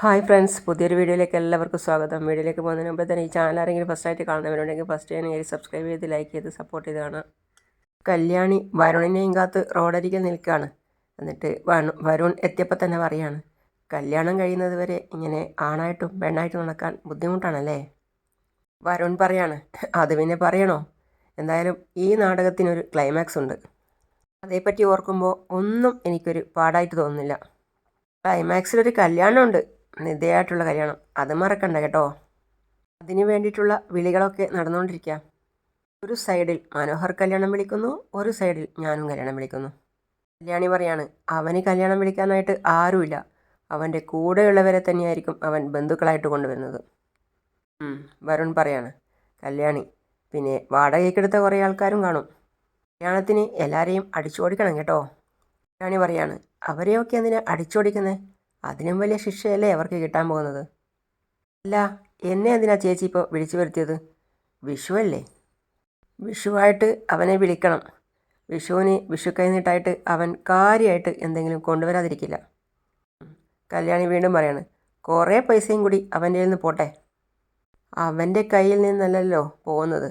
Hi friends പുതിയൊരു വീഡിയോയിലേക്ക് എല്ലാവർക്കും സ്വാഗതം. വീഡിയോയിലേക്ക് പോകുന്നതിന് മുമ്പ് തന്നെ ഈ ചാനൽ ആരെങ്കിലും ഫസ്റ്റ് ആയിട്ട് കാണുന്നവരുണ്ടെങ്കിൽ ഫസ്റ്റ് ഞാൻ സബ്സ്ക്രൈബ് ചെയ്ത് ലൈക്ക് ചെയ്ത് സപ്പോർട്ട് ചെയ്ത് കാണാം. കല്യാണി വരുണിനെയും കാത്ത് റോഡരികിൽ നിൽക്കുകയാണ്. എന്നിട്ട് വരുൺ എത്തിയപ്പോൾ തന്നെ പറയാണ് കല്യാണം കഴിയുന്നത് വരെ ഇങ്ങനെ ആണായിട്ടും പെണ്ണായിട്ടും നടക്കാൻ ബുദ്ധിമുട്ടാണല്ലേ? വരുൺ പറയാണ് അത് പിന്നെ പറയണോ? എന്തായാലും ഈ നാടകത്തിനൊരു ക്ലൈമാക്സ് ഉണ്ട്. അതേപ്പറ്റി ഓർക്കുമ്പോൾ ഒന്നും എനിക്കൊരു പാടായിട്ട് തോന്നുന്നില്ല. ക്ലൈമാക്സിലൊരു കല്യാണമുണ്ട്. നിതയായിട്ടുള്ള കല്യാണം അത് മറക്കണ്ട കേട്ടോ. അതിന് വേണ്ടിയിട്ടുള്ള വിളികളൊക്കെ നടന്നുകൊണ്ടിരിക്കുക ഒരു സൈഡിൽ മനോഹർ കല്യാണം വിളിക്കുന്നു ഒരു സൈഡിൽ ഞാനും കല്യാണം വിളിക്കുന്നു. കല്യാണി പറയാണ് അവന് കല്യാണം വിളിക്കാനായിട്ട് ആരുമില്ല. അവന്റെ കൂടെയുള്ളവരെ തന്നെയായിരിക്കും അവൻ ബന്ധുക്കളായിട്ട് കൊണ്ടുവരുന്നത്. വരുൺ പറയാണ് കല്യാണി പിന്നെ വാടകയ്ക്കെടുത്ത കുറേ ആൾക്കാരും കാണും. കല്യാണത്തിന് എല്ലാവരെയും അടിച്ചോടിക്കണം കേട്ടോ. കല്യാണി പറയാണ് അവരെയൊക്കെ എന്തിനാ അടിച്ചോടിക്കുന്നത് അതിനും വലിയ ശിക്ഷയല്ലേ അവർക്ക് കിട്ടാൻ പോകുന്നത്? അല്ല എന്നെ എന്തിനാ ചേച്ചി ഇപ്പോൾ വിളിച്ചു വരുത്തിയത്? വിഷുവല്ലേ? വിഷുവായിട്ട് അവനെ വിളിക്കണം. വിഷുവിന് വിഷു കൈനീട്ടായിട്ട് അവൻ കാര്യമായിട്ട് എന്തെങ്കിലും കൊണ്ടുവരാതിരിക്കില്ല. കല്യാണി വീണ്ടും പറയാണ് കുറേ പൈസയും കൂടി അവന്റെ നിന്ന് പോട്ടെ. അവന്റെ കയ്യിൽ നിന്നല്ലല്ലോ പോകുന്നത്.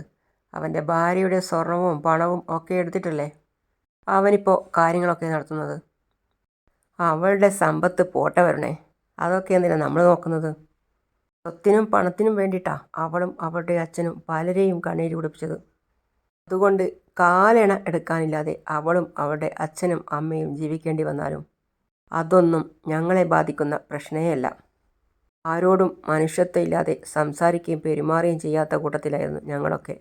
അവന്റെ ഭാര്യയുടെ സ്വർണവും പണവും ഒക്കെ എടുത്തിട്ടല്ലേ അവനിപ്പോൾ കാര്യങ്ങളൊക്കെ നടത്തുന്നത്? അവളുടെ സമ്പത്ത് പോട്ടെ വരണേ. അതൊക്കെ എന്തിനാ നമ്മൾ നോക്കുന്നത്? സ്വത്തിനും പണത്തിനും വേണ്ടിയിട്ടാ അവളും അവളുടെ അച്ഛനും പലരെയും കണ്ണീര് കുടിപ്പിച്ചത് അതുകൊണ്ട് കാലെണ എടുക്കാനില്ലാതെ അവളും അവളുടെ അച്ഛനും അമ്മയും ജീവിക്കേണ്ടി വന്നാലും അതൊന്നും ഞങ്ങളെ ബാധിക്കുന്ന പ്രശ്നമേയല്ല ആരോടും മനുഷ്യത്വമില്ലാതെ സംസാരിക്കുകയും പെരുമാറുകയും ചെയ്യാത്ത കൂട്ടത്തിലായിരുന്നു ഞങ്ങളൊക്കെ.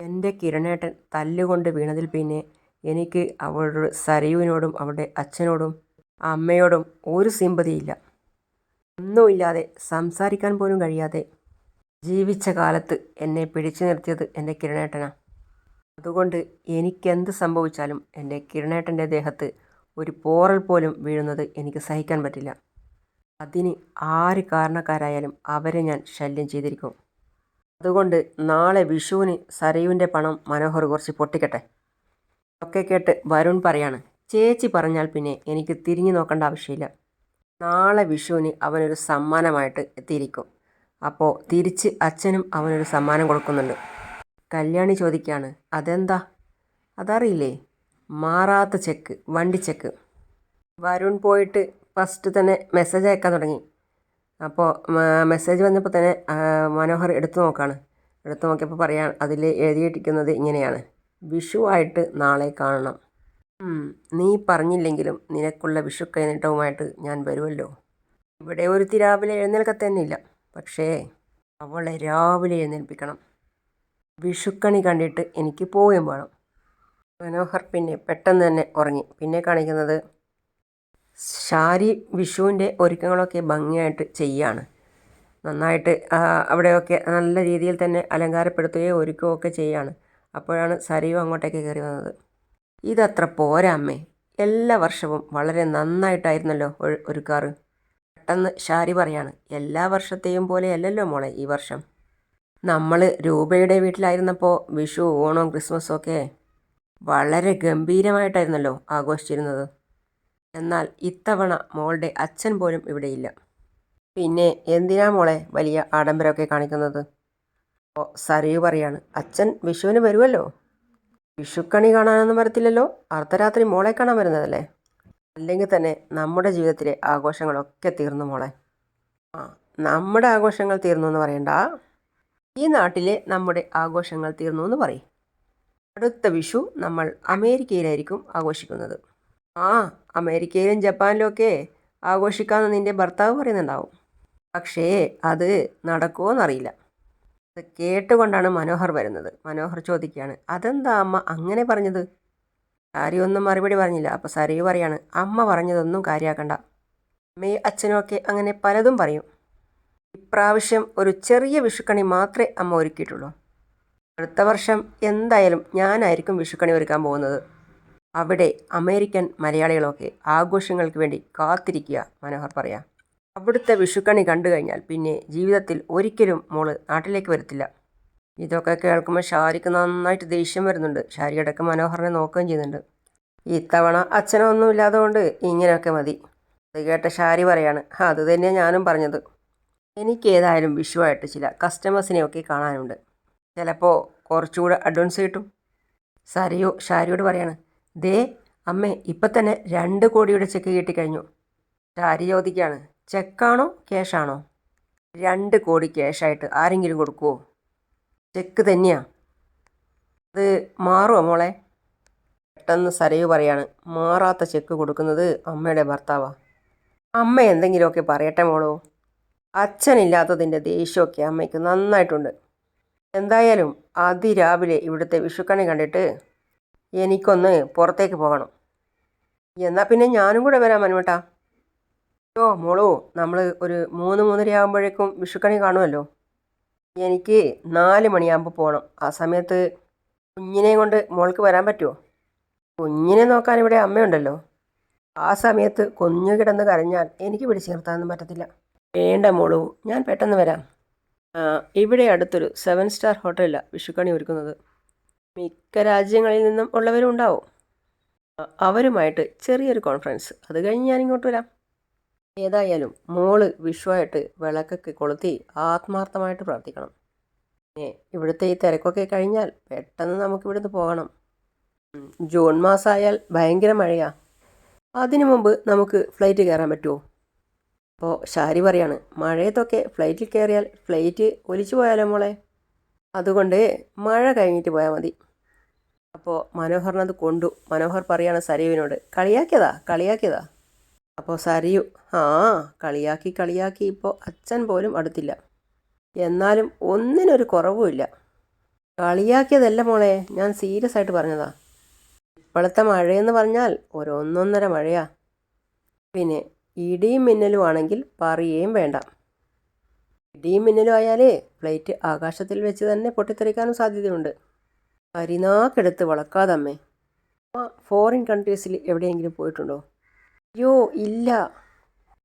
എന്റെ കിരണേട്ടൻ തല്ലുകൊണ്ട് വീണതിൽ പിന്നെ എനിക്ക് അവളുടെ സരയുവിനോടും അവളുടെ അച്ഛനോടും അമ്മയോടും ഒരു സിമ്പതിയില്ല. ഒന്നുമില്ലാതെ സംസാരിക്കാൻ പോലും കഴിയാതെ ജീവിച്ച കാലത്ത് എന്നെ പിടിച്ചു നിർത്തിയത് എന്റെ കിരണേട്ടനാണ് അതുകൊണ്ട് എനിക്കെന്ത് സംഭവിച്ചാലും എന്റെ കിരണേട്ടന്റെ ദേഹത്ത് ഒരു പോറൽ പോലും വീഴുന്നത് എനിക്ക് സഹിക്കാൻ പറ്റില്ല. അതിന് ആര് കാരണക്കാരായാലും അവരെ ഞാൻ ശല്യം ചെയ്തിരിക്കും. അതുകൊണ്ട് നാളെ വിഷുവിന് സരയുവിന്റെ പണം മനോഹർ കുറച്ച് പൊട്ടിക്കട്ടെ? ഒക്കെ കേട്ട് വരുൺ പറയാണ്. ചേച്ചി പറഞ്ഞാൽ പിന്നെ എനിക്ക് തിരിഞ്ഞു നോക്കേണ്ട ആവശ്യമില്ല. നാളെ വിഷുവിന് അവനൊരു സമ്മാനമായിട്ട് എത്തിയിരിക്കും. അപ്പോൾ തിരിച്ച് അച്ഛനും അവനൊരു സമ്മാനം കൊടുക്കുന്നുണ്ട്. കല്യാണി ചോദിക്കുകയാണ് അതെന്താ? അതറിയില്ലേ? മാറാത്ത ചെക്ക് വണ്ടി ചെക്ക്. വരുൺ പോയിട്ട് ഫസ്റ്റ് തന്നെ മെസ്സേജ് അയക്കാൻ തുടങ്ങി. അപ്പോൾ മെസ്സേജ് വന്നപ്പോൾ തന്നെ മനോഹർ എടുത്തു നോക്കാണ്. എടുത്തു നോക്കിയപ്പോൾ പറയാൻ അതിൽ എഴുതിയിട്ടിരിക്കുന്നത് ഇങ്ങനെയാണ്. വിഷുവായിട്ട് നാളെ കാണണം. നീ പറഞ്ഞില്ലെങ്കിലും നിനക്കുള്ള വിഷു കൈനീട്ടവുമായിട്ട് ഞാൻ വരുമല്ലോ ഇവിടെ ഒരു രാവിലെ എഴുന്നേൽക്കത്തന്നെയില്ല. പക്ഷേ അവളെ രാവിലെ എഴുന്നേൽപ്പിക്കണം. വിഷുക്കണി കണ്ടിട്ട് എനിക്ക് പോവുകയും വേണം. മനോഹർ പിന്നെ പെട്ടെന്ന് തന്നെ ഉറങ്ങി. പിന്നെ കാണിക്കുന്നത് ശാരി വിഷുവിന്റെ ഒരുക്കങ്ങളൊക്കെ ഭംഗിയായിട്ട് ചെയ്യാണ്. നന്നായിട്ട് അവിടെയൊക്കെ നല്ല രീതിയിൽ തന്നെ അലങ്കാരപ്പെടുത്തുകയോ ഒരുക്കുകയോ ഒക്കെ ചെയ്യാണ്. അപ്പോഴാണ് സരിയും അങ്ങോട്ടേക്ക് കയറി വന്നത്. ഇതത്ര പോരാമ്മേ എല്ലാ വർഷവും വളരെ നന്നായിട്ടായിരുന്നല്ലോ ഒരു- ഒരുക്കാറ്. പെട്ടെന്ന് ഷാരി പറയാണ് എല്ലാ വർഷത്തെയും പോലെയല്ലല്ലോ മോളെ ഈ വർഷം. നമ്മൾ രൂപയുടെ വീട്ടിലായിരുന്നപ്പോൾ വിഷു ഓണം ക്രിസ്മസും ഒക്കെ വളരെ ഗംഭീരമായിട്ടായിരുന്നല്ലോ ആഘോഷിച്ചിരുന്നത്. എന്നാൽ ഇത്തവണ മോളുടെ അച്ഛൻ പോലും ഇവിടെയില്ല. പിന്നെ എന്തിനാ മോളെ വലിയ ആഡംബരമൊക്കെ കാണിക്കുന്നത്? ഓ സരയു പറയാണ് അച്ഛൻ വിഷുവിന് വരുമല്ലോ വിഷുക്കണി കാണാനൊന്നും വരത്തില്ലല്ലോ? അർദ്ധരാത്രി മോളെ കാണാൻ വരുന്നതല്ലേ? അല്ലെങ്കിൽ തന്നെ നമ്മുടെ ജീവിതത്തിലെ ആഘോഷങ്ങളൊക്കെ തീർന്നു മോളെ. ആ നമ്മുടെ ആഘോഷങ്ങൾ തീർന്നു എന്ന് പറയണ്ട. ഈ നാട്ടിലെ നമ്മുടെ ആഘോഷങ്ങൾ തീർന്നു എന്ന് പറയും. അടുത്ത വിഷു നമ്മൾ അമേരിക്കയിലായിരിക്കും ആഘോഷിക്കുന്നത്. ആ അമേരിക്കയിലും ജപ്പാനിലും ഒക്കെ ആഘോഷിക്കാമെന്ന് നിന്റെ ഭർത്താവ് പറയുന്നുണ്ടാവും. പക്ഷേ അത് നടക്കുമോ എന്നറിയില്ല കേട്ടുകൊണ്ടാണ് മനോഹർ വരുന്നത്. മനോഹർ ചോദിക്കുകയാണ് അതെന്താ അമ്മ അങ്ങനെ പറഞ്ഞത്? സാരി ഒന്നും മറുപടി പറഞ്ഞില്ല. അപ്പോൾ സരയു പറയാണ്. അമ്മ പറഞ്ഞതൊന്നും കാര്യമാക്കണ്ട അമ്മയും അച്ഛനുമൊക്കെ അങ്ങനെ പലതും പറയും. ഇപ്രാവശ്യം ഒരു ചെറിയ വിഷുക്കണി മാത്രമേ അമ്മ ഒരുക്കിയിട്ടുള്ളൂ. അടുത്ത വർഷം എന്തായാലും ഞാനായിരിക്കും വിഷുക്കണി ഒരുക്കാൻ പോകുന്നത്. അവിടെ അമേരിക്കൻ മലയാളികളൊക്കെ ആഘോഷങ്ങൾക്ക് വേണ്ടി കാത്തിരിക്കുക മനോഹർ പറയാം. അവിടുത്തെ വിഷുക്കണി കണ്ടു കഴിഞ്ഞാൽ പിന്നെ ജീവിതത്തിൽ ഒരിക്കലും മോൾ നാട്ടിലേക്ക് വരത്തില്ല. ഇതൊക്കെ കേൾക്കുമ്പോൾ ഷാരിക്ക് നന്നായിട്ട് ദേഷ്യം വരുന്നുണ്ട്. ഷാരി ഇടയ്ക്ക് മനോഹറിനെ നോക്കുകയും ചെയ്യുന്നുണ്ട്. ഇത്തവണ അച്ഛനൊന്നും ഇല്ലാതുകൊണ്ട് ഇങ്ങനെയൊക്കെ മതി. അത് കേട്ട ഷാരി പറയാണ് "ആ, അത് തന്നെയാണ് ഞാനും പറഞ്ഞത്. എനിക്കേതായാലും വിഷുവായിട്ട് ചില കസ്റ്റമേഴ്സിനെയൊക്കെ കാണാനുണ്ട്. ചിലപ്പോൾ കുറച്ചുകൂടെ അഡ്വാൻസ് കിട്ടും. സരിയോ ഷാരിയോട് പറയാണ് ദേ അമ്മേ ഇപ്പം തന്നെ രണ്ട് കോടിയുടെ ചെക്ക് കിട്ടിക്കഴിഞ്ഞു. ഷാരി ചോദിക്കുകയാണ് ചെക്കാണോ ക്യാഷാണോ? രണ്ട് കോടി ക്യാഷായിട്ട് ആരെങ്കിലും കൊടുക്കുമോ ചെക്ക് തന്നെയാ. അത് മാറുമോ മോളെ? പെട്ടെന്ന് സരയു പറയാണ് മാറാത്ത ചെക്ക് കൊടുക്കുന്നത് അമ്മയുടെ ഭർത്താവാ. അമ്മ എന്തെങ്കിലുമൊക്കെ പറയട്ടെ മോളോ. അച്ഛനില്ലാത്തതിന്റെ ദേഷ്യമൊക്കെ അമ്മയ്ക്ക് നന്നായിട്ടുണ്ട്. എന്തായാലും അതിരാവിലെ ഇവിടുത്തെ വിഷുക്കണി കണ്ടിട്ട് എനിക്കൊന്ന് പുറത്തേക്ക് പോകണം. എന്നാൽ പിന്നെ ഞാനും കൂടെ വരാം മനുവേട്ടാ. ഓ മോളോ നമ്മൾ ഒരു മൂന്ന് മൂന്നര ആകുമ്പോഴേക്കും വിഷുക്കണി കാണുമല്ലോ. എനിക്ക് നാല് മണിയാകുമ്പോൾ പോകണം ആ സമയത്ത് കുഞ്ഞിനെയും കൊണ്ട് മോൾക്ക് വരാൻ പറ്റുമോ കുഞ്ഞിനെ നോക്കാൻ ഇവിടെ അമ്മയുണ്ടല്ലോ. ആ സമയത്ത് കുഞ്ഞു കിടന്ന് കരഞ്ഞാൽ എനിക്ക് പിടിച്ചു നിർത്താനൊന്നും പറ്റത്തില്ല. വേണ്ട മോളൂ ഞാൻ പെട്ടെന്ന് വരാം. ഇവിടെ അടുത്തൊരു സെവൻ സ്റ്റാർ ഹോട്ടലിലാണ് വിഷുക്കണി ഒരുക്കുന്നത്. മിക്ക രാജ്യങ്ങളിൽ നിന്നും ഉള്ളവരും ഉണ്ടാവും. അവരുമായിട്ട് ചെറിയൊരു കോൺഫറൻസ്. അത് കഴിഞ്ഞ് ഞാൻ ഇങ്ങോട്ട് വരാം. ഏതായാലും മോൾ വിഷുവായിട്ട് വിളക്കൊക്കെ കൊളുത്തി ആത്മാർത്ഥമായിട്ട് പ്രാർത്ഥിക്കണം. പിന്നെ ഇവിടുത്തെ ഈ തിരക്കൊക്കെ കഴിഞ്ഞാൽ പെട്ടെന്ന് നമുക്ക് ഇവിടുന്ന് പോകണം. ജൂൺ മാസമായാൽ ഭയങ്കര മഴയാ. അതിനു മുമ്പ് നമുക്ക് ഫ്ലൈറ്റ് കയറാൻ പറ്റുമോ അപ്പോൾ ഷാരി പറയാണ് മഴയത്തൊക്കെ ഫ്ലൈറ്റിൽ കയറിയാൽ ഫ്ലൈറ്റ് ഒലിച്ചു പോയാലോ മോളെ? അതുകൊണ്ട് മഴ കഴിഞ്ഞിട്ട് പോയാൽ മതി. അപ്പോൾ മനോഹറിനത് കൊണ്ടു. മനോഹർ പറയാണ് സരീവിനോട് കളിയാക്കിയതാ കളിയാക്കിയതാ. അപ്പോൾ സരിയു ആ കളിയാക്കി കളിയാക്കി ഇപ്പോൾ അച്ഛൻ പോലും അടുത്തില്ല. എന്നാലും ഒന്നിനൊരു കുറവുമില്ല കളിയാക്കിയതല്ല മോളെ ഞാൻ സീരിയസ് ആയിട്ട് പറഞ്ഞതാ. ഇപ്പോഴത്തെ മഴയെന്ന് പറഞ്ഞാൽ ഒരു ഒന്നൊന്നര മഴയാ. പിന്നെ ഇടിയും മിന്നലും ആണെങ്കിൽ പറയുകയും വേണ്ട. ഇടിയും മിന്നലും ആയാലേ പ്ലേറ്റ് ആകാശത്തിൽ വെച്ച് തന്നെ പൊട്ടിത്തെറിക്കാനും സാധ്യതയുണ്ട്. പരിനാക്കെടുത്ത് വളക്കാതമ്മേ. ഫോറിൻ കൺട്രീസിൽ എവിടെയെങ്കിലും പോയിട്ടുണ്ടോ? അയ്യോ ഇല്ല.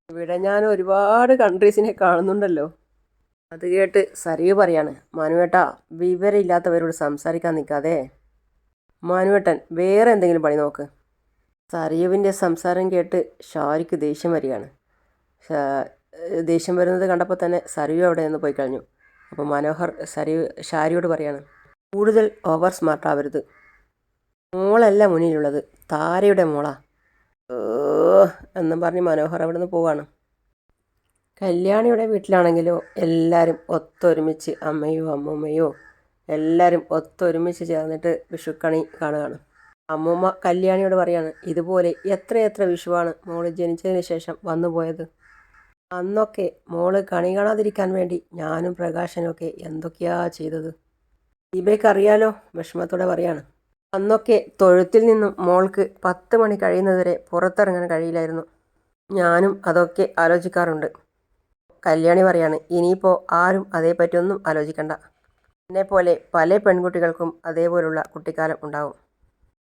ഇവിടെ ഞാൻ ഒരുപാട് കൺട്രീസിനെ കാണുന്നുണ്ടല്ലോ. അത് കേട്ട് സരിയു പറയാണ് മനുവേട്ട വിവരമില്ലാത്തവരോട് സംസാരിക്കാൻ നിൽക്കാതെ. മനുവേട്ടൻ വേറെ എന്തെങ്കിലും പണി നോക്ക്. സറിയുവിന്റെ സംസാരം കേട്ട് ഷാരിക്ക് ദേഷ്യം വരികയാണ്. ദേഷ്യം വരുന്നത് കണ്ടപ്പോൾ തന്നെ സറിയു അവിടെ നിന്ന് പോയി കഴിഞ്ഞു. അപ്പോൾ മനോഹർ സരിയു ഷാരിയോട് പറയാണ് കൂടുതൽ ഓവർ സ്മാർട്ടാവരുത് മോളല്ല മുന്നിലുള്ളത്. താരയുടെ മോളാ. ഏ എന്നും പറഞ്ഞ് മനോഹർ അവിടെ നിന്ന് പോവാണ്. കല്യാണിയുടെ വീട്ടിലാണെങ്കിലോ എല്ലാവരും ഒത്തൊരുമിച്ച് അമ്മയോ അമ്മൂമ്മയോ എല്ലാവരും ഒത്തൊരുമിച്ച് ചേർന്നിട്ട് വിഷുക്കണി കാണുകയാണ്. അമ്മൂമ്മ കല്യാണിയോട് പറയാണ് ഇതുപോലെ എത്രയെത്ര വിഷുവാണ് മോൾ ജനിച്ചതിന് ശേഷം വന്നു പോയത്? അന്നൊക്കെ മോൾ കണി കാണാതിരിക്കാൻ വേണ്ടി ഞാനും പ്രകാശനൊക്കെ എന്തൊക്കെയാ ചെയ്തത്? ദീപയ്ക്ക് അറിയാലോ വിഷമത്തോടെ പറയാണ്. അന്നൊക്കെ തൊഴുത്തിൽ നിന്നും മോൾക്ക് പത്ത് മണി കഴിയുന്നതുവരെ പുറത്തിറങ്ങാൻ കഴിയില്ലായിരുന്നു. ഞാനും അതൊക്കെ ആലോചിക്കാറുണ്ട്. കല്യാണി പറയാണ് ഇനിയിപ്പോൾ ആരും അതേപ്പറ്റിയൊന്നും ആലോചിക്കണ്ട. എന്നെപ്പോലെ പല പെൺകുട്ടികൾക്കും അതേപോലുള്ള കുട്ടിക്കാലം ഉണ്ടാവും.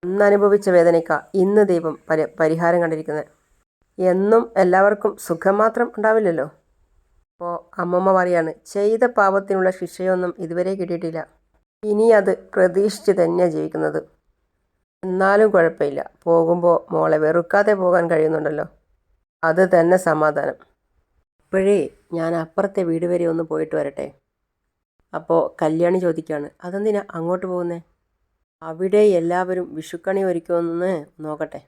അന്ന് അനുഭവിച്ച വേദനയ്ക്ക ഇന്ന് ദൈവം പരി പരിഹാരം കണ്ടിരിക്കുന്നത്. എന്നും എല്ലാവർക്കും സുഖം മാത്രം ഉണ്ടാവില്ലല്ലോ? അപ്പോൾ അമ്മമ്മ പറയാണ് ചെയ്ത പാപത്തിനുള്ള ശിക്ഷയൊന്നും ഇതുവരെ കിട്ടിയിട്ടില്ല. ഇനി അത് പ്രതീക്ഷിച്ച് തന്നെയാണ് ജീവിക്കുന്നത്. എന്നാലും കുഴപ്പമില്ല. പോകുമ്പോൾ മോളെ വെറുക്കാതെ പോകാൻ കഴിയുന്നുണ്ടല്ലോ. അത് തന്നെ സമാധാനം. ഇപ്പോഴേ ഞാൻ അപ്പുറത്തെ വീട് വരെ ഒന്ന് പോയിട്ട് വരട്ടെ. അപ്പോൾ കല്യാണി ചോദിക്കുകയാണ് അതെന്തിനാ അങ്ങോട്ട് പോകുന്നേ? അവിടെ എല്ലാവരും വിഷുക്കണി ഒരുക്കുമെന്ന് നോക്കട്ടെ.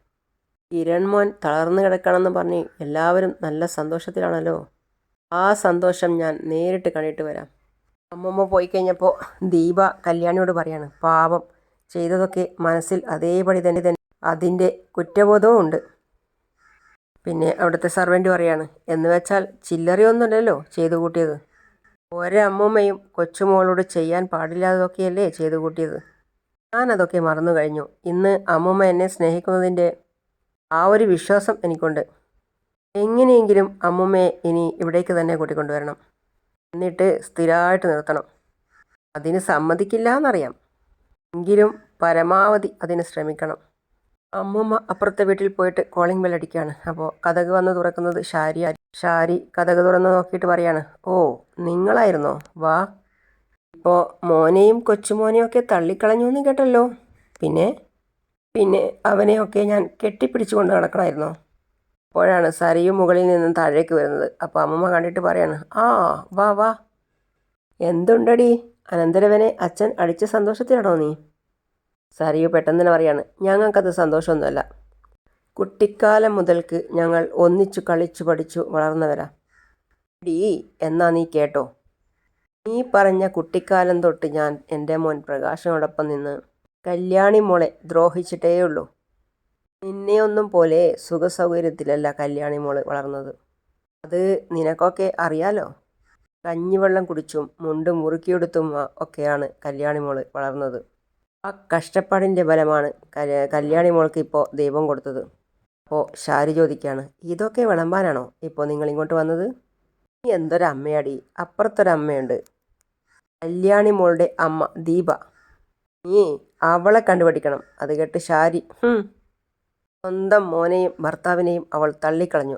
കിരൺമോൻ തളർന്നു കിടക്കണമെന്ന് പറഞ്ഞ് എല്ലാവരും നല്ല സന്തോഷത്തിലാണല്ലോ. ആ സന്തോഷം ഞാൻ നേരിട്ട് കണ്ടിട്ട് വരാം. അമ്മമ്മ പോയി കഴിഞ്ഞപ്പോൾ ദീപ കല്യാണിയോട് പറയാണ് പാപം ചെയ്തതൊക്കെ മനസ്സിൽ അതേപടി തന്നെ തന്നെ അതിന്റെ കുറ്റബോധവും ഉണ്ട്. പിന്നെ അവിടുത്തെ സർവന്റ് പറയാണ് എന്ന് വെച്ചാൽ ചില്ലറയൊന്നുമല്ലല്ലോ ചെയ്തു കൂട്ടിയത്. ഒരമ്മമ്മയും കൊച്ചുമോളോട് ചെയ്യാൻ പാടില്ലാത്തതൊക്കെയല്ലേ ചെയ്തു കൂട്ടിയത്. ഞാനതൊക്കെ മറന്നു കഴിഞ്ഞു. ഇന്ന് അമ്മമ്മ എന്നെ സ്നേഹിക്കുന്നതിന്റെ ആ ഒരു വിശ്വാസം എനിക്കുണ്ട്. എങ്ങനെയെങ്കിലും അമ്മമ്മയെ ഇനി ഇവിടേക്ക് തന്നെ കൂട്ടിക്കൊണ്ടുവരണം. എന്നിട്ട് സ്ഥിരമായിട്ട് നിർത്തണം. അതിന് സമ്മതിക്കില്ല എന്നറിയാം എങ്കിലും പരമാവധി അതിന് ശ്രമിക്കണം. അമ്മൂമ്മ അപ്പുറത്തെ വീട്ടിൽ പോയിട്ട് കോളിംഗ് ബെൽ അടിക്കുകയാണ്. അപ്പോൾ കഥക് വന്ന് തുറക്കുന്നത് ഷാരി ഷാരി കഥക് തുറന്ന് നോക്കിയിട്ട് പറയാണ് ഓ നിങ്ങളായിരുന്നോ? വാ. ഇപ്പോൾ മോനെയും കൊച്ചുമോനെയും ഒക്കെ തള്ളിക്കളഞ്ഞു എന്ന് കേട്ടല്ലോ. പിന്നെ? പിന്നെ അവനെയൊക്കെ ഞാൻ കെട്ടിപ്പിടിച്ചുകൊണ്ട് നടക്കണമായിരുന്നോ അപ്പോഴാണ് സരയും മുകളിൽ നിന്നും താഴേക്ക് വരുന്നത്. അപ്പോൾ അമ്മമ്മ കണ്ടിട്ട് പറയാണ് ആ വാ വാ. എന്തുണ്ടടി? അനന്തരവനെ അച്ഛൻ അടിച്ച സന്തോഷത്തിലാണോ നീ? സരയു പെട്ടെന്ന് പറയാണ് ഞങ്ങൾക്കത് സന്തോഷമൊന്നുമല്ല. കുട്ടിക്കാലം മുതൽക്ക് ഞങ്ങൾ ഒന്നിച്ചു കളിച്ചു പഠിച്ചു വളർന്നവരാ. ഡീ എന്നാ നീ കേട്ടോ. നീ പറഞ്ഞ കുട്ടിക്കാലം തൊട്ട് ഞാൻ എന്റെ മോൻ പ്രകാശനോടൊപ്പം നിന്ന് കല്യാണി മോളെ ദ്രോഹിച്ചിട്ടേയുള്ളൂ. നിന്നെയൊന്നും പോലെ സുഖസൗകര്യത്തിലല്ല കല്യാണി മോൾ വളർന്നത്. അത് നിനക്കൊക്കെ അറിയാലോ? കഞ്ഞിവെള്ളം കുടിച്ചും മുണ്ട് മുറുക്കിയെടുത്തും ഒക്കെയാണ് കല്യാണി മോൾ വളർന്നത്. ആ കഷ്ടപ്പാടിന്റെ ബലമാണ് കല്യാണി മോൾക്ക് ഇപ്പോൾ ദൈവം കൊടുത്തത്. അപ്പോൾ ഷാരി ചോദിക്കുകയാണ് ഇതൊക്കെ വിളമ്പാനാണോ ഇപ്പോൾ നിങ്ങൾ ഇങ്ങോട്ട് വന്നത്? നീ എന്തൊരമ്മയാടി അപ്പുറത്തൊരമ്മയുണ്ട് കല്യാണി മോളുടെ അമ്മ ദീപ. നീ അവളെ കണ്ടുപഠിക്കണം. അത് കേട്ട് ഷാരി. സ്വന്തം മോനെയും ഭർത്താവിനെയും അവൾ തള്ളിക്കളഞ്ഞു.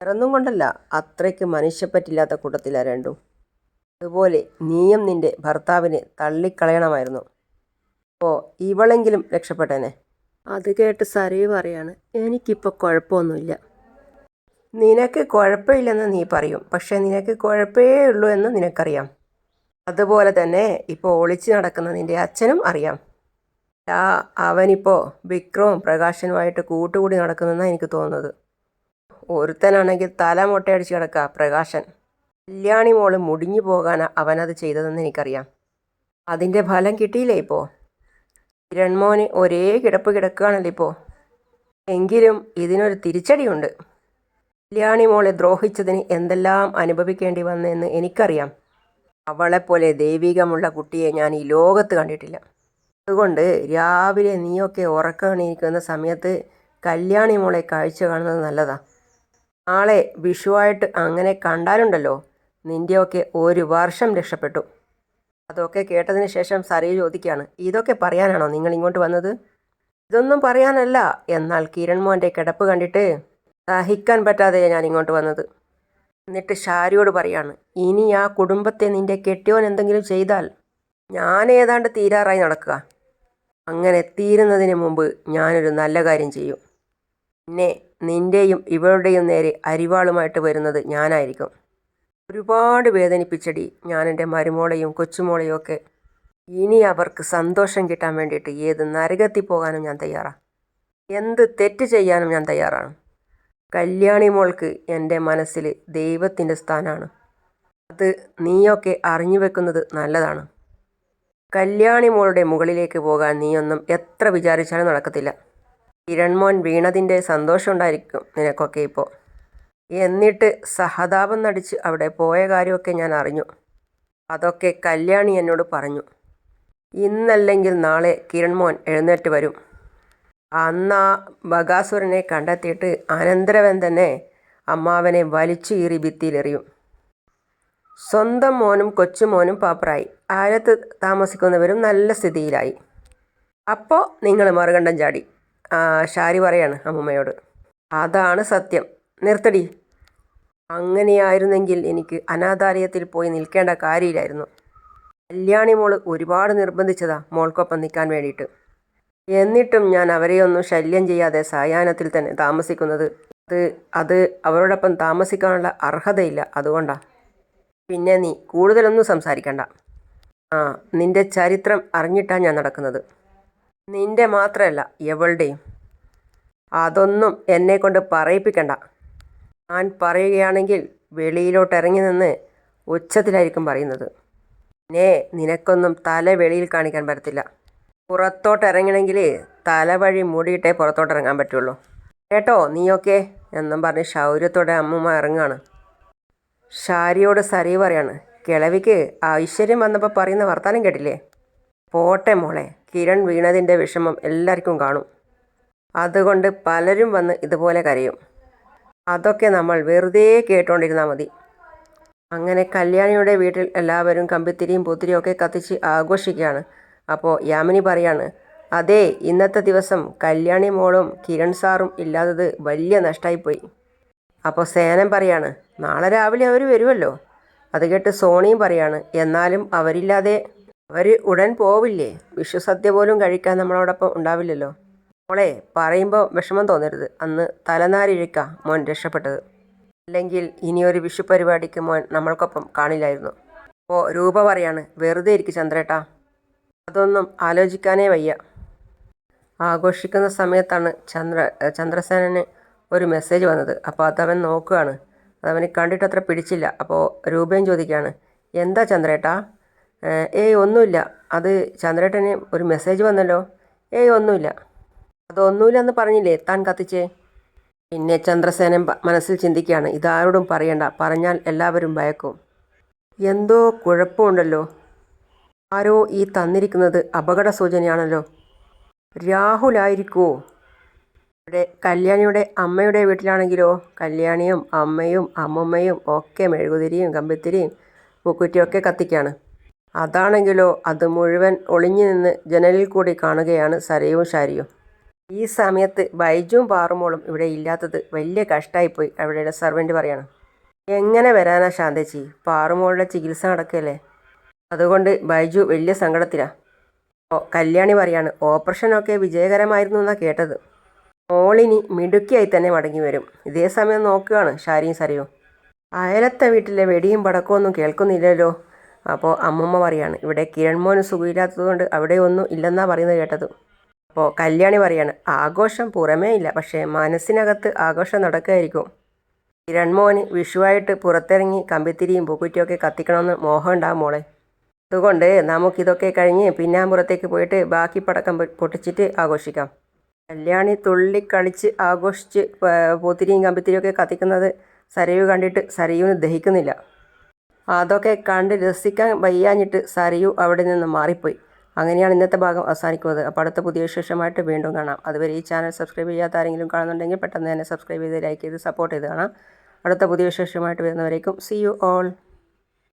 വേറൊന്നും കൊണ്ടല്ല അത്രയ്ക്ക് മനുഷ്യപ്പറ്റില്ലാത്ത കൂട്ടത്തില രണ്ടും. അതുപോലെ നീയും നിന്റെ ഭർത്താവിനെ തള്ളിക്കളയണമായിരുന്നു. അപ്പോൾ ഇവളെങ്കിലും രക്ഷപ്പെട്ടേനെ. അത് കേട്ട് സരയു പറയാണ് എനിക്കിപ്പോൾ കുഴപ്പമൊന്നുമില്ല. നിനക്ക് കുഴപ്പമില്ലെന്ന് നീ പറയും പക്ഷേ നിനക്ക് കുഴപ്പമേ ഉള്ളൂ എന്ന് നിനക്കറിയാം. അതുപോലെ തന്നെ ഇപ്പോൾ ഒളിച്ചു നടക്കുന്ന നിന്റെ അച്ഛനും അറിയാം. ആ അവനിപ്പോൾ വിക്രവും പ്രകാശനുമായിട്ട് കൂട്ടുകൂടി നടക്കുന്നെന്നാണ് എനിക്ക് തോന്നുന്നത്. ഒരുത്തനാണെങ്കിൽ തല മുട്ടയടിച്ച് കിടക്കുക പ്രകാശൻ. കല്യാണി മോൾ മുടിഞ്ഞു പോകാനാണ് അവനത് ചെയ്തതെന്ന് എനിക്കറിയാം. അതിന്റെ ഫലം കിട്ടിയില്ലേ ഇപ്പോൾ കിരൺമോന് ഒരേ കിടപ്പ് കിടക്കുകയാണല്ലോ ഇപ്പോൾ എങ്കിലും ഇതിനൊരു തിരിച്ചടിയുണ്ട്. കല്യാണി മോളെ ദ്രോഹിച്ചതിന് എന്തെല്ലാം അനുഭവിക്കേണ്ടി വന്നെന്ന് എനിക്കറിയാം. അവളെപ്പോലെ ദൈവികമുള്ള കുട്ടിയെ ഞാൻ ഈ ലോകത്ത് കണ്ടിട്ടില്ല. അതുകൊണ്ട് രാവിലെ നീയൊക്കെ ഉറക്കണിരിക്കുന്ന സമയത്ത് കല്യാണി മോളെ കാഴ്ച കാണുന്നത് നല്ലതാ. നാളെ വിഷുവായിട്ട് അങ്ങനെ കണ്ടാലുണ്ടല്ലോ. നിന്റെയൊക്കെ ഒരു വർഷം രക്ഷപ്പെട്ടു. അതൊക്കെ കേട്ടതിന് ശേഷം സരി ചോദിക്കുകയാണ് ഇതൊക്കെ പറയാനാണോ നിങ്ങൾ ഇങ്ങോട്ട് വന്നത്? ഇതൊന്നും പറയാനല്ല. എന്നാൽ കിരൺ മോന്റെ കിടപ്പ് കണ്ടിട്ട് സഹിക്കാൻ പറ്റാതെ ഞാൻ ഇങ്ങോട്ട് വന്നത്. എന്നിട്ട് ഷാരിയോട് പറയാണ് ഇനി ആ കുടുംബത്തെ നിന്റെ കെട്ടിയോൻ എന്തെങ്കിലും ചെയ്താൽ ഞാൻ ഏതാണ്ട് തീരാറായി നടക്കുക. അങ്ങനെ തീരുന്നതിന് മുമ്പ് ഞാനൊരു നല്ല കാര്യം ചെയ്യും. പിന്നെ നിന്റെയും ഇവളുടെയും നേരെ അരിവാളുമായിട്ട് വരുന്നത് ഞാനായിരിക്കും. ഒരുപാട് വേദനിപ്പിച്ചടി ഞാൻ എന്റെ മരുമോളെയും കൊച്ചുമോളെയും ഒക്കെ. ഇനി അവർക്ക് സന്തോഷം കിട്ടാൻ വേണ്ടിയിട്ട് ഏത് നരകത്തിൽ പോകാനും ഞാൻ തയ്യാറാണ് എന്ത് തെറ്റ് ചെയ്യാനും ഞാൻ തയ്യാറാണ്. കല്യാണി മോൾക്ക് എന്റെ മനസ്സിൽ ദൈവത്തിന്റെ സ്ഥാനമാണ് അത് നീയൊക്കെ അറിഞ്ഞു വെക്കുന്നത് നല്ലതാണ്. കല്യാണി മോളുടെ മുകളിലേക്ക് പോകാൻ നീയൊന്നും എത്ര വിചാരിച്ചാലും നടക്കത്തില്ല. കിരൺമോൻ വീണതിന്റെ സന്തോഷമുണ്ടായിരിക്കും നിനക്കൊക്കെ ഇപ്പോൾ. എന്നിട്ട് സഹതാപം നടിച്ച് അവിടെ പോയ കാര്യമൊക്കെ ഞാൻ അറിഞ്ഞു. അതൊക്കെ കല്യാണി എന്നോട് പറഞ്ഞു. ഇന്നല്ലെങ്കിൽ നാളെ കിരൺമോൻ എഴുന്നേറ്റ് വരും. അന്ന് ആ ബകാസുരനെ കണ്ടെത്തിയിട്ട് അനന്തരവൻ തന്നെ അമ്മാവനെ വലിച്ചു കീറി ഭിത്തിയിലെറിയും. സ്വന്തം മോനും കൊച്ചുമോനും പാപ്പറായി. ആരത്ത് താമസിക്കുന്നവരും നല്ല സ്ഥിതിയിലായി. അപ്പോൾ നിങ്ങൾ മറുകണ്ഠം ചാടി. ഷാരി പറയാണ് അമ്മമ്മയോട്. അതാണ് സത്യം. നിർത്തടി. അങ്ങനെയായിരുന്നെങ്കിൽ എനിക്ക് അനാഥാലയത്തിൽ പോയി നിൽക്കേണ്ട കാര്യമില്ലായിരുന്നു. കല്യാണി മോൾ ഒരുപാട് നിർബന്ധിച്ചതാ മോൾക്കൊപ്പം നിൽക്കാൻ വേണ്ടിയിട്ട്. എന്നിട്ടും ഞാൻ അവരെയൊന്നും ശല്യം ചെയ്യാതെ സായാഹ്നത്തിൽ തന്നെ താമസിക്കുന്നത്. അത് അത് അവരോടൊപ്പം താമസിക്കാനുള്ള അർഹതയില്ല. അതുകൊണ്ടാണ് പിന്നെ നീ കൂടുതലൊന്നും സംസാരിക്കണ്ട. ആ നിന്റെ ചരിത്രം അറിഞ്ഞിട്ടാണ് ഞാൻ നടക്കുന്നത്. നിന്റെ മാത്രമല്ല എവളുടെയും. അതൊന്നും എന്നെ കൊണ്ട് പറയിപ്പിക്കണ്ട. ഞാൻ പറയുകയാണെങ്കിൽ വെളിയിലോട്ട് ഇറങ്ങി നിന്ന് ഉച്ചത്തിലായിരിക്കും പറയുന്നത്. നേ നിനക്കൊന്നും തല വെളിയിൽ കാണിക്കാൻ പറ്റത്തില്ല. പുറത്തോട്ട് ഇറങ്ങണമെങ്കിൽ തലവഴി മൂടിയിട്ടേ പുറത്തോട്ട് ഇറങ്ങാൻ പറ്റുള്ളൂ. കേട്ടോ നീയൊക്കെ? എന്നും പറഞ്ഞ് ശൗര്യത്തോടെ അമ്മൂമ്മ ഇറങ്ങാണ് ഷാരിയോട് സരി പറയാണ് കിളവിക്ക് ഐശ്വര്യം വന്നപ്പോൾ പറയുന്ന വർത്താനം കേട്ടില്ലേ? പോട്ടെ മോളെ കിരൺ വീണതിന്റെ വിഷമം എല്ലാവർക്കും കാണും. അതുകൊണ്ട് പലരും വന്ന് ഇതുപോലെ കരയും. അതൊക്കെ നമ്മൾ വെറുതെ കേട്ടോണ്ടിരുന്നാൽ മതി. അങ്ങനെ കല്യാണിയുടെ വീട്ടിൽ എല്ലാവരും കമ്പിത്തിരിയും പുത്തിരിയും ഒക്കെ കത്തിച്ച് ആഘോഷിക്കുകയാണ്. അപ്പോൾ യാമിനി പറയാണ് അതെ ഇന്നത്തെ ദിവസം കല്യാണി മോളും കിരൺ സാറും ഇല്ലാത്തത് വലിയ നഷ്ടമായിപ്പോയി അപ്പോൾ സേനൻ പറയാണ് നാളെ രാവിലെ അവർ വരുമല്ലോ അത് കേട്ട് സോണിയും പറയാണ് എന്നാലും അവരില്ലാതെ അവർ ഉടൻ പോവില്ലേ? വിഷുസദ്യ പോലും കഴിക്കാൻ നമ്മളോടൊപ്പം ഉണ്ടാവില്ലല്ലോ. മോളെ പറയുമ്പോൾ വിഷമം തോന്നരുത്. അന്ന് തലനാരിഴക്ക മോൻ രക്ഷപ്പെട്ടത്. അല്ലെങ്കിൽ ഇനിയൊരു വിഷു പരിപാടിക്ക് മോൻ നമ്മൾക്കൊപ്പം കാണില്ലായിരുന്നു. അപ്പോൾ രൂപ പറയാണ് വെറുതെ ഇരിക്കും ചന്ദ്രേട്ടാ. അതൊന്നും ആലോചിക്കാനേ വയ്യ. ആഘോഷിക്കുന്ന സമയത്താണ് ചന്ദ്ര ചന്ദ്രസേനന് ഒരു മെസ്സേജ് വന്നത്. അപ്പോൾ അതവൻ നോക്കുകയാണ് അതവന് കണ്ടിട്ട് അത്ര പിടിച്ചില്ല. അപ്പോൾ രൂപയും ചോദിക്കുകയാണ് എന്താ ചന്ദ്രേട്ടാ? ഏയ് ഒന്നുമില്ല. അത് ചന്ദ്രേട്ടന് ഒരു മെസ്സേജ് വന്നല്ലോ. ഏയ് ഒന്നുമില്ല. അതൊന്നുമില്ല എന്ന് പറഞ്ഞില്ലേ? താൻ കത്തിച്ചേ? പിന്നെ ചന്ദ്രസേനൻ മനസ്സിൽ ചിന്തിക്കുകയാണ്. ഇതാരോടും പറയണ്ട. പറഞ്ഞാൽ എല്ലാവരും ഭയക്കും. എന്തോ കുഴപ്പമുണ്ടല്ലോ. ആരോ ഈ തന്നിരിക്കുന്നത് അപകട സൂചനയാണല്ലോ. രാഹുലായിരിക്കുമോ ഇവിടെ കല്യാണിയുടെ അമ്മയുടെ വീട്ടിലാണെങ്കിലോ? കല്യാണിയും അമ്മയും അമ്മമ്മയും ഒക്കെ മെഴുകുതിരിയും കമ്പിത്തിരിയും പൂക്കുറ്റിയൊക്കെ കത്തിക്കാണ്. അതാണെങ്കിലോ അത് മുഴുവൻ ഒളിഞ്ഞു നിന്ന് ജനലിൽ കൂടി കാണുകയാണ് സരയും ശാരിയും. ഈ സമയത്ത് ബൈജുവും പാറുമോളും ഇവിടെ ഇല്ലാത്തത് വലിയ കഷ്ടമായിപ്പോയി അവിടെയുടെ സർവന്റ് പറയാണ്. എങ്ങനെ വരാനാ ശാന്തച്ചി? പാറുമോളുടെ ചികിത്സ നടക്കല്ലേ? അതുകൊണ്ട് ബൈജു വലിയ സങ്കടത്തിലാണ് കല്യാണി പറയാണ് ഓപ്പറേഷനൊക്കെ വിജയകരമായിരുന്നു എന്നാണ് കേട്ടത്. മോളിനി മിടുക്കിയായി തന്നെ മടങ്ങി വരും. ഇതേ സമയം നോക്കുകയാണ് ഷാരിയും സരയും. അയലത്തെ വീട്ടിലെ വെടിയും പടക്കമൊന്നും കേൾക്കുന്നില്ലല്ലോ. അപ്പോൾ അമ്മമ്മ പറയാണ് ഇവിടെ കിരൺമോന് സുഖമില്ലാത്തതുകൊണ്ട് അവിടെ ഒന്നും ഇല്ലെന്നാണ് പറയുന്നത് കേട്ടത്. അപ്പോൾ കല്യാണി പറയാണ് ആഘോഷം പുറമേ ഇല്ല പക്ഷേ മനസ്സിനകത്ത് ആഘോഷം നടക്കുകയായിരിക്കും കിരൺമോന് വിഷുവായിട്ട് പുറത്തിറങ്ങി കമ്പിത്തിരിയും പൂക്കുറ്റിയൊക്കെ കത്തിക്കണമെന്ന് മോഹമുണ്ടാകും മോളെ. അതുകൊണ്ട് നമുക്കിതൊക്കെ കഴിഞ്ഞ് പിന്നാമ്പുറത്തേക്ക് പോയിട്ട് ബാക്കി പടക്കം പൊട്ടിച്ചിട്ട് ആഘോഷിക്കാം. കല്യാണി തുള്ളിക്കളിച്ച് ആഘോഷിച്ച് പോത്തിരിയും പൂത്തിരിയും കമ്പിത്തിരിയൊക്കെ കത്തിക്കുന്നത് സരയു കണ്ടിട്ട് സരയുവിന് ദഹിക്കുന്നില്ല. അതൊക്കെ കണ്ട് രസിക്കാൻ വയ്യാഞ്ഞിട്ട് സരയു അവിടെ നിന്ന് മാറിപ്പോയി. അങ്ങനെയാണ് ഇന്നത്തെ ഭാഗം അവസാനിക്കുന്നത്. അപ്പോൾ അടുത്ത പുതിയ വിശേഷമായിട്ട് വീണ്ടും കാണാം. അതുവരെ ഈ ചാനൽ സബ്സ്ക്രൈബ് ചെയ്യാത്ത ആരെങ്കിലും കാണുന്നുണ്ടെങ്കിൽ പെട്ടെന്ന് തന്നെ സബ്സ്ക്രൈബ് ചെയ്ത് ലൈക്ക് ചെയ്ത് സപ്പോർട്ട് ചെയ്ത് കാണാം. അടുത്ത പുതിയ വിശേഷമായിട്ട് വരുന്നവരേക്കും സി യു ഓൾ